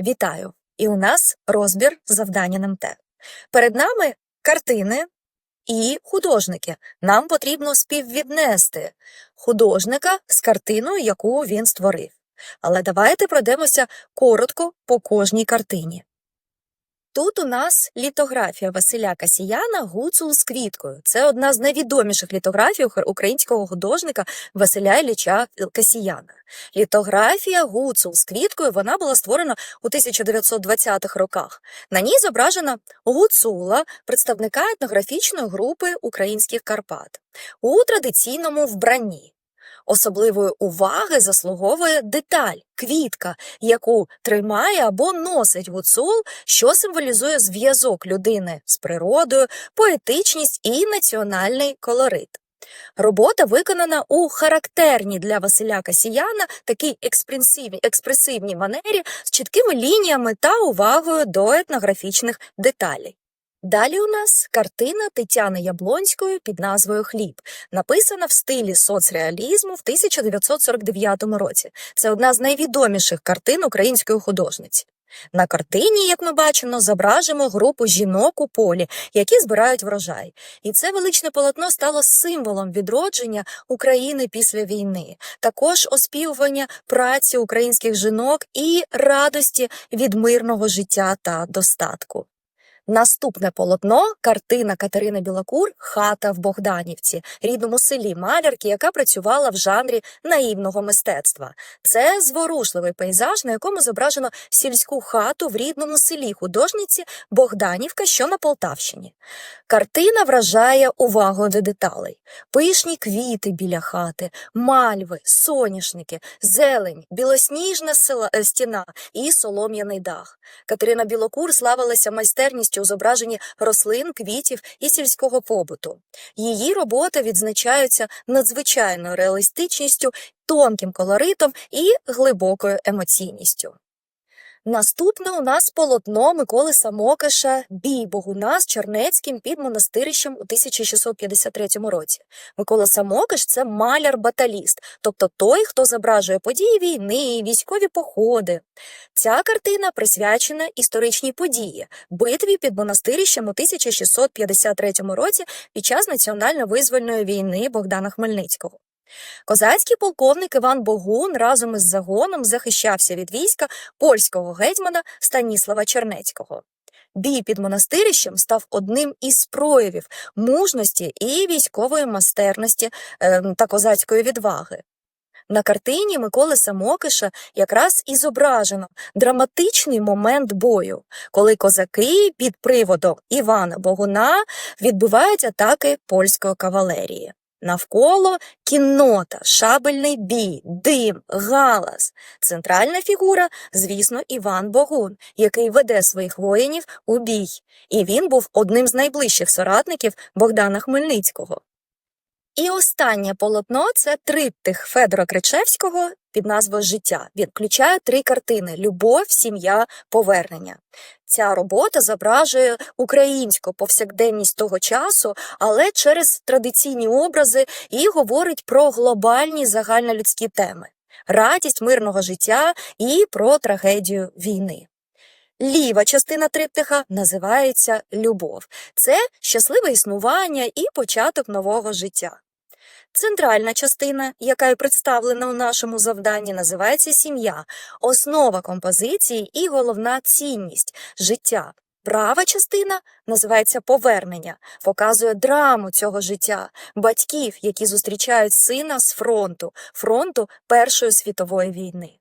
Вітаю! І у нас розбір завдання НМТ. Перед нами картини і художники. Нам потрібно співвіднести художника з картиною, яку він створив. Але давайте пройдемося коротко по кожній картині. Тут у нас літографія Василя Касіяна Гуцул з квіткою. Це одна з найвідоміших літографій українського художника Василя Ілліча Касіяна. Літографія Гуцул з квіткою вона була створена у 1920-х роках. На ній зображена гуцула, представника етнографічної групи українських Карпат у традиційному вбранні. Особливої уваги заслуговує деталь квітка, яку тримає або носить гуцул, що символізує зв'язок людини з природою, поетичність і національний колорит. Робота виконана у характерній для Василя Касіяна такій експресивній, експресивній манері з чіткими лініями та увагою до етнографічних деталей. Далі у нас картина Тетяни Яблонської під назвою Хліб, написана в стилі соцреалізму в 1949 році. Це одна з найвідоміших картин української художниці. На картині, як ми бачимо, зображимо групу жінок у полі, які збирають врожай. І це величне полотно стало символом відродження України після війни, також оспівування праці українських жінок і радості від мирного життя та достатку. Наступне полотно картина Катерини Білокур Хата в Богданівці, рідному селі малярки, яка працювала в жанрі наївного мистецтва. Це зворушливий пейзаж, на якому зображено сільську хату в рідному селі художниці Богданівка, що на Полтавщині. Картина вражає увагою до деталей: пишні квіти біля хати, мальви, соняшники, зелень, білосніжна е, стіна і солом'яний дах. Катерина Білокур славилася майстерністю у зображенні рослин, квітів і сільського побуту. Її роботи відзначаються надзвичайною реалістичністю, тонким колоритом і глибокою емоційністю. Наступне у нас полотно Миколи Самокиша Бій Богуна з Чернецьким під монастирищем у 1653 році. Микола Самокиш це маляр-баталіст, тобто той, хто зображує події війни, військові походи. Ця картина присвячена історичній події битві під монастирищем у 1653 році під час національно-визвольної війни Богдана Хмельницького. Козацький полковник Іван Богун разом із загоном захищався від війська польського гетьмана Станіслава Чернецького. Бій під монастирищем став одним із проявів мужності і військової майстерності ем, та козацької відваги. На картині Миколи Самокиша якраз і зображено драматичний момент бою, коли козаки під приводом Івана Богуна відбивають атаки польської кавалерії. Навколо кіннота, шабельний бій, дим, галас. Центральна фігура, звісно, Іван Богун, який веде своїх воїнів у бій. І він був одним з найближчих соратників Богдана Хмельницького. І останнє полотно це триптих Федора Кричевського під назвою Життя. Він включає три картини: Любов, сім'я, повернення. Ця робота зображує українську повсякденність того часу, але через традиційні образи і говорить про глобальні загальнолюдські теми: радість мирного життя і про трагедію війни. Ліва частина триптиха називається Любов. Це щасливе існування і початок нового життя. Центральна частина, яка і представлена у нашому завданні, називається сім'я, основа композиції і головна цінність життя. Права частина називається повернення, показує драму цього життя, батьків, які зустрічають сина з фронту, фронту Першої світової війни.